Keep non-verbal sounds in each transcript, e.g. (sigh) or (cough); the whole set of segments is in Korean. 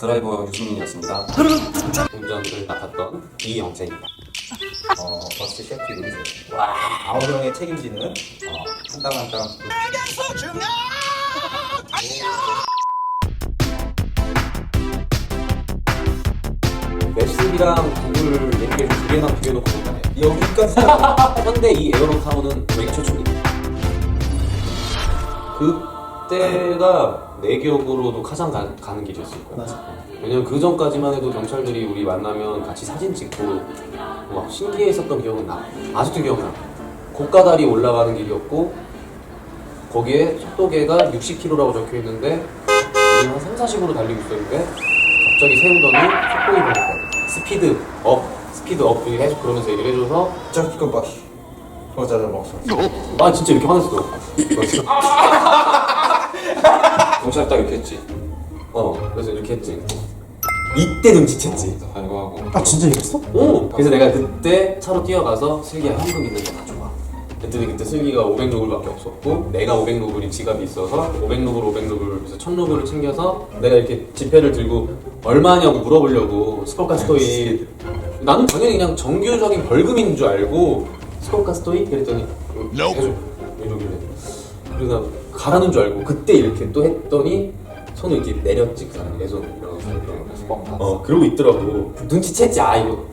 드라이버 유승민이었습니다. 운전을 맡았던 이영재입니다. 어, 버스 셰프 요리사. 와, 아홉 명의 책임지는 어, 한땀 한 땀. 맵스비랑 구글 내비게이션 두 개나 비교해놓고 볼까요? 여기까지. 현대 이 에어로타운은 외계 최초입니다. 그때가 내 기억으로도 가장 가, 가는 길이었을 거야. 왜냐면 그 전까지만 해도 경찰들이 우리 만나면 같이 사진 찍고 막 신기했었던 기억은 나. 아직도 기억나. 고가다리 올라가는 길이었고 거기에 속도계가 60km라고 적혀 있는데 우리 한 3, 40으로 달리고 있었는데 갑자기 세우더니 속도가 보니까 스피드 업, 스피드 업 계속 그러면서 얘기를 해줘서 저 피건 바퀴. 저자를 먹었어. 아 진짜 이렇게 화냈어. (laughs) 경찰 딱 이렇게 했지. 어 그래서 이렇게 했지. 이때 눈치챘지. 아이고 하고. 아 진짜 이랬어? 오 그래서 내가 그때 차로 뛰어가서 슬기야 현금 있는 거 다 줘봐. 그랬더니 그때 슬기가 500루블밖에 없었고 내가 500루블이 지갑이 있어서 500루블 500루블 그래서 1000루블을 챙겨서 내가 이렇게 지폐를 들고 얼마냐고 물어보려고 스콜카 스토이 나는 당연히 그냥 정규적인 벌금인 줄 알고 스콜카 스토이 그랬더니 해줘 이러길래 그래서 나 가라는 줄 알고 그때 이렇게 또 했더니 손을 이렇게 내렸지 그 사람이. 내 손을 이러면서 어 그러고 있더라고. 눈치챘지. 아 이거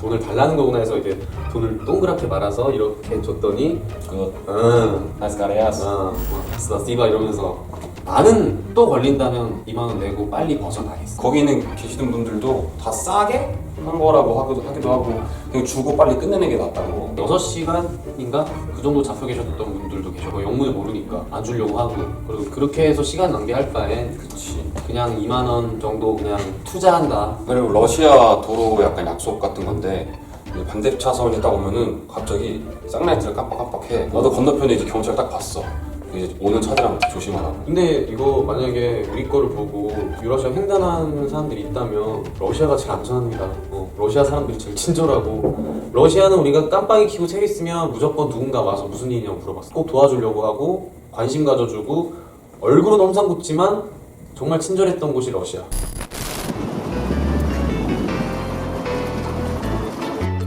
돈을 달라는 거구나 해서 이제 돈을 동그랗게 말아서 이렇게 줬더니 그 응. 아스카레아스. 아, 왔어 씨바 이러면서 나는 또 걸린다면 2만 원 내고 빨리 벗어나겠어 거기 있는 계시던 분들도 다 싸게 한 거라고 하기도, 하기도 하고 그냥 주고 빨리 끝내는 게 낫다고. 6시간인가? 그 정도 잡혀 계셨던 분들도 계시고 영문을 모르니까 안 주려고 하고 그리고 그렇게 해서 시간 낭비할 바엔 그치. 그냥 2만 원 정도 그냥 투자한다 그리고 러시아 도로 약간 약속 같은 건데 이제 반대 차선이 딱 오면은 갑자기 쌍라이트를 깜빡깜빡해. 나도 건너편에 이제 경찰 딱 봤어. 이제 오는 차들랑 조심하라고. 근데 이거 만약에 우리 거를 보고 유러시아 횡단하는 사람들이 있다면 러시아가 제일 안전합니다. 어, 러시아 사람들이 제일 친절하고 러시아는 우리가 깜빡이 켜고 서 있으면 무조건 누군가 와서 무슨 일이냐고 물어봤어. 꼭 도와주려고 하고 관심 가져주고 얼굴은 험상궂지만 정말 친절했던 곳이 러시아.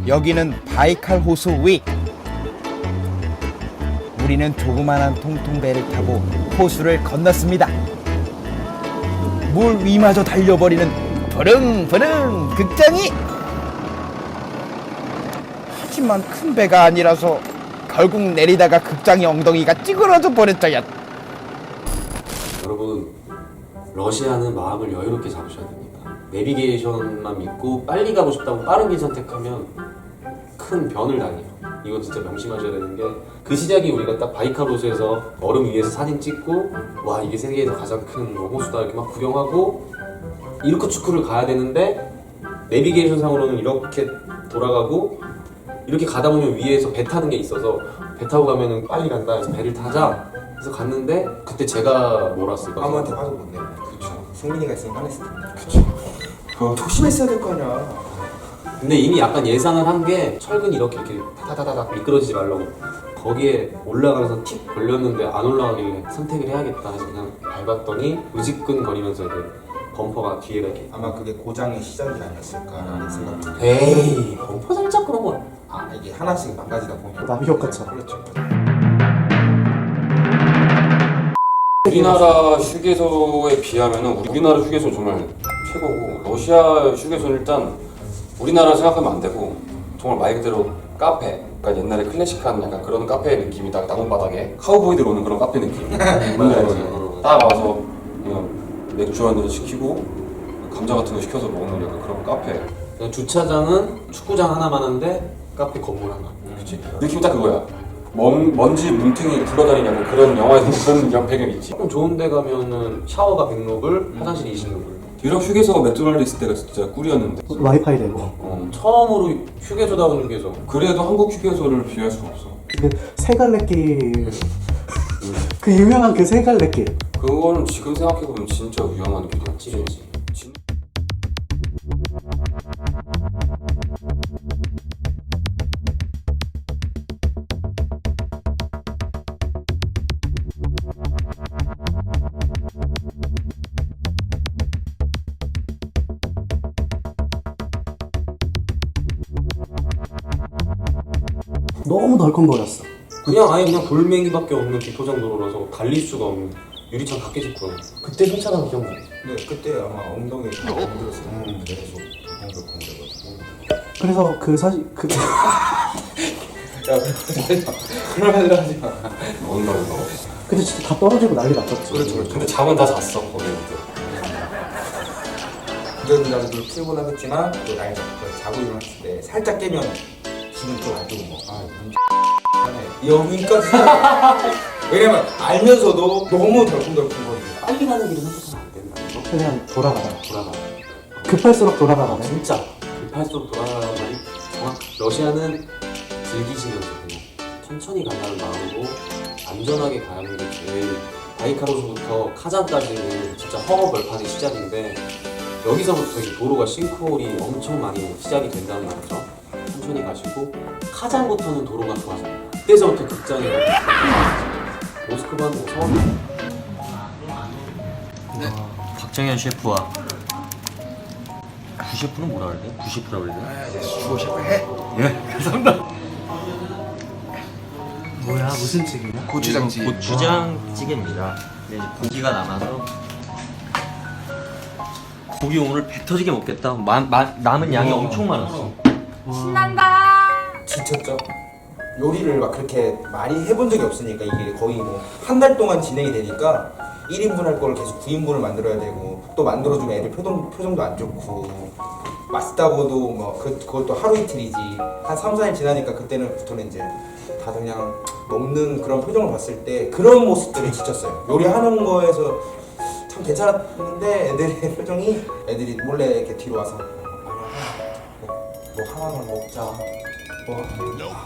여기는 바이칼 호수 위. 우리는 조그만한 통통배를 타고 호수를 건넜습니다. 물 위마저 달려버리는 부릉부릉 극장이. 하지만 큰 배가 아니라서 결국 내리다가 극장의 엉덩이가 찌그러져 버렸어요. 여러분 러시아는 마음을 여유롭게 잡으셔야 됩니다. 내비게이션만 믿고 빨리 가고 싶다고 빠른 길 선택하면 큰 변을 당해요. 이거 진짜 명심하셔야 되는 게 그 시작이 우리가 딱 바이카로스에서 얼음 위에서 사진 찍고 와 이게 세계에서 가장 큰 호수다 이렇게 막 구경하고 이르크츠크를 가야 되는데 내비게이션 상으로는 이렇게 돌아가고 이렇게 가다 보면 위에서 배 타는 게 있어서 배 타고 가면은 빨리 간다 해서 배를 타자 해서 갔는데 그때 제가 몰았을 아무한테 내. 그쵸. 승민이가 있으면 화냈을 텐데. 그쵸. 어, 조심했어야 될 거 아니야. 근데 이미 약간 예상을 한 게 철근이 이렇게 이렇게 타다다닥 미끄러지지 말라고 거기에 올라가면서 틱 걸렸는데 안 올라가길래 선택을 해야겠다 해서 그냥 밟았더니 으지끈 거리면서 이제 범퍼가 뒤에가 이렇게 아마 그게 고장의 시작이 아니었을까라는 생각이 들어요. 에이 범퍼 살짝 그런 거 아, 이게 하나씩 망가지다 보면. 나비 효과처럼. 그렇죠. 우리나라 휴게소에 비하면은 우리- 우리나라 휴게소 정말 최고고 러시아 휴게소는 일단 우리나라 생각하면 안 되고 정말 말 그대로 카페. 그러니까 옛날에 클래식한 약간 그런 카페 느낌이 딱 나무바닥에 카우보이들 오는 그런 카페 느낌? (laughs) 딱 와서 그냥 맥주 한 잔 시키고 감자 같은 거 시켜서 먹는 약간 그런 카페. 그냥 주차장은 축구장 하나만 한데 카페 건물 하나. 그치. 느낌 딱 그거야. 먼, 먼지 문탱이 굴러다니는 약간 그런 영화에서 (laughs) 그런 배경 있지. 조금 좋은 데 가면은 샤워가 100루블 화장실이 20루블 유럽 휴게소가 맥도날드 있을 때가 진짜 꿀이었는데 와이파이 되고. 어, 처음으로 휴게소다운 휴게소 그래도 한국 휴게소를 비할 수가 없어. 그 세갈래길. 그 유명한 그 세갈래길. 그거는 지금 생각해보면 진짜 위험한 길이야. 찌르지 너무 덜컹거렸어. 그냥 아예 그냥 돌멩이밖에 없는 비포장 도로라서 달릴 수가 없는 유리창 밖에 짓고 그때 세차장 기억나 근데 그때 아마 엉덩이에 다 엉들었을 때 계속 덜컹덜컹 돼가지고. 그래서 그 사실 그 (laughs) 야 그런 말을 하지 마. 뭔 말인가 근데 진짜 다 떨어지고 난리 났었지. 그렇죠 그렇죠. 근데 잠은 다 잤어 거기부터 그래도 나도 그걸 풀고 나섰지만 또날 자고 일어났을 때 살짝 깨면 기분 좀안 좋은 거. 아, 여기까지. (laughs) 왜냐면 알면서도 너무 덜컹덜컹 거리고. 빨리 가는 길은 선택하면 안 된다 그냥 돌아가다. 돌아가 급할수록 돌아가다. 진짜 급할수록 돌아가라는 말이 정확 러시아는 즐기시면서 그냥 천천히 간다는 마음으로 안전하게 가는 게 제일 바이카로스부터 카잔까지는 진짜 허허 벌판이 시작인데 여기서부터 이제 도로가 싱크홀이 엄청 많이 시작이 된다는 말이죠 천천히 가시고 카잔부터는 도로가 좋아져요 그때서부터 극장이 모스크바는 뭐 서울 박정현 셰프와 부셰프는 뭐라 그래? 부셰프라 그래? 주호 셰프 해. 뭐야 무슨 찌개냐? 고추장찌개. 고추장찌개입니다. 근데 이제 고기가 남아서 고기 오늘 배 터지게 먹겠다. 마, 마, 남은 양이 엄청 많았어. 신난다. 지쳤죠? 요리를 막 그렇게 많이 해본 적이 없으니까 이게 거의 뭐 한 달 동안 진행이 되니까 1인분 할 걸 계속 9인분을 만들어야 되고 또 만들어주면 애들 표정, 표정도 안 좋고 맛있다고도 뭐 그, 그것도 하루 이틀이지 한 3, 4일 지나니까 그때는 부터는 이제 다들 그냥 먹는 그런 표정을 봤을 때 그런 모습들이 지쳤어요 요리하는 거에서 참 괜찮았는데 애들의 (laughs) 표정이 애들이 몰래 이렇게 뒤로 와서 뭐, 뭐 하나만 먹자. 뭐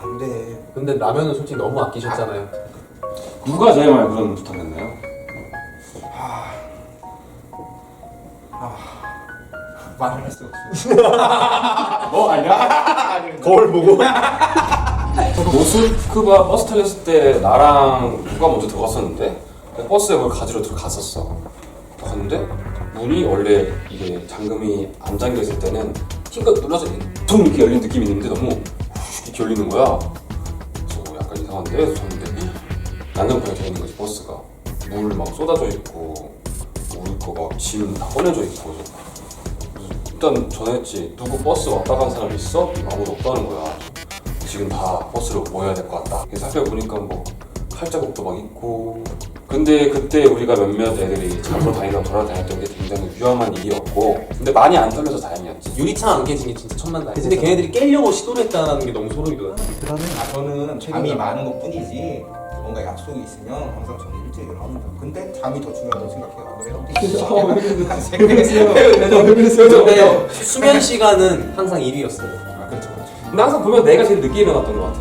안 돼. 근데 라면은 솔직히 너무 아끼셨잖아요. 누가 제일 많이 그런 부탁했나요? 말을 할 수가 없어 (laughs) 뭐 아니야? (laughs) 거울 보고? 모스크바 버스 타렸을 때 나랑 누가 먼저 들어갔었는데? 버스에 그걸 가지러 들어갔었어. 갔는데 문이 원래 이게 잠금이 안 잠겨 있을 때는 힘껏 눌러서 퉁 이렇게 열리는 느낌이 있는데 너무 훅 이렇게 열리는 거야. 그래서 약간 이상한데? 잤는데 난장판이 돼 있는 거지 버스가. 물 막 쏟아져 있고 우리 거막짐다 꺼내져 있고. 일단 전화했지. 누구 버스 왔다 간 사람 있어? 아무도 없다는 거야. 지금 다 버스로 모여야 될 것 같다. 살펴보니까 뭐 칼자국도 막 있고. 근데 그때 우리가 몇몇 애들이 잡으러 다니다 돌아다녔던 게 굉장히 위험한 일이 었고. 근데 많이 안 털려서 다행이었지. 유리창 안 깨진 게 진짜 천만 다행 근데 걔네들이 깨려고 시도를 했다는 게 너무 소름이 돋아. 그러면 아 저는 잠이 많은 것 뿐이지 뭔가 약속이 있으면 항상 저는 일찍 일어납니다 근데 잠이 더 중요하다고 생각해요. 왜 그래요? 근데 수면 시간은 항상 1위였어요. 아 그렇죠 그렇죠. 근데 항상 보면 내가 제일 늦게 일어났던 것 같아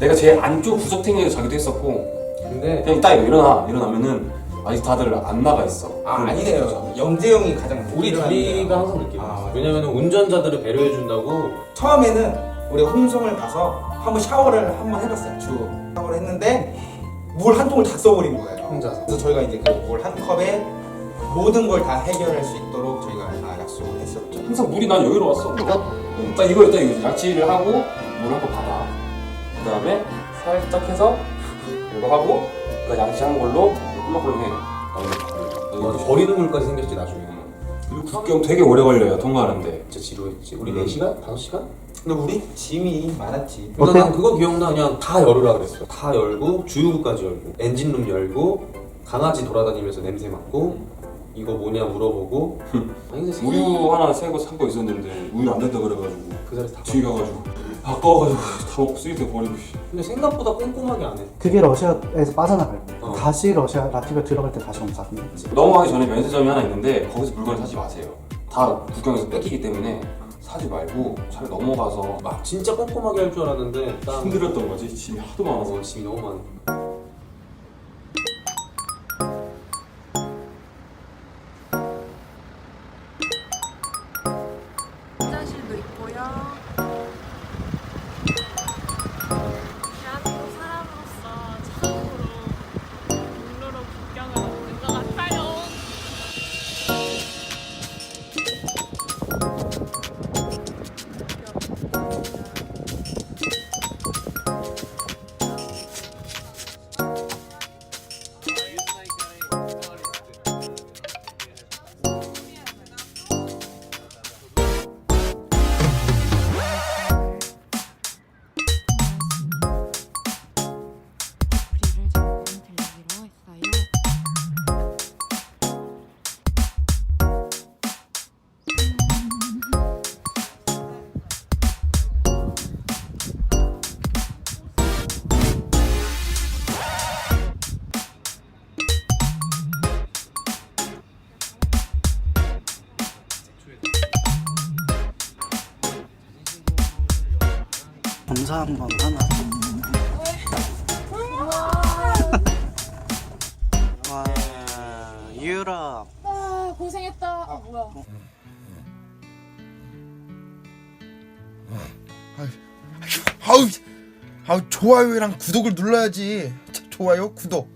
내가 제일 안쪽 구석탱이에서 자기도 했었고. 근데 그냥 딱 일어나 일어나면은 아직 다들 안 나가 있어. 아 아니네요. 영재 형이 가장 우리. 둘이가 항상 늦게 아, 일어났어 왜냐면 운전자들을 배려해 준다고. 처음에는 우리 홍성을 가서 한번 샤워를 한번 해봤어요 주 샤워를 했는데 물 한 통을 다 써버린 거예요. 혼자서. 그래서 저희가 이제 그 물 한 컵에 모든 걸 다 해결할 수 있도록 저희가 아, 약속을 했었죠. 항상 물이 난 여기로 왔어. 딱 이거 일단 이거. 양치를 하고 물 한 번 받아. 그 다음에 살짝 해서 (laughs) 이거 하고 그 양치한 걸로 꿀렁꿀렁 해 맞아 버리는 물까지 생겼지 나중에. 그리고 국경 되게 오래 걸려요 통과하는데. 진짜 지루했지. 우리 음. 4시간? 5시간? 근데 우리 짐이 많았지. 어때요? 난 그거 기억나. 그냥 다 열으라 그랬어. 다 열고 주유구까지 열고 엔진룸 열고 강아지 돌아다니면서 냄새 맡고 이거 뭐냐 물어보고. (laughs) 아니 근데 우유 하나 새거 산거 있었는데 우유 안 된다 그래가지고 그 자리에서 다 뒤에 가가지고 바꿔가지고 (laughs) 다 쓰레기통에 버리고 근데 생각보다 꼼꼼하게 안 해. 그게 러시아에서 빠져나갈 때 어. 다시 러시아 라티비아 들어갈 때 다시 검사하는 거지. 넘어가기 전에 면세점이 하나 있는데 거기서 물건을 사지 마세요. 다 국경에서 뺏기기 때문에 사지 말고 차라리 넘어가서 막 진짜 꼼꼼하게 할 줄 알았는데 딱 힘들었던 거지. 짐이 하도 많아서. 어, 짐이 너무 많아 검사 한 번 하나. (laughs) 와, 유럽. 아 고생했다. 아 뭐야? 아우 아우 좋아요랑 구독을 눌러야지. 자, 좋아요 구독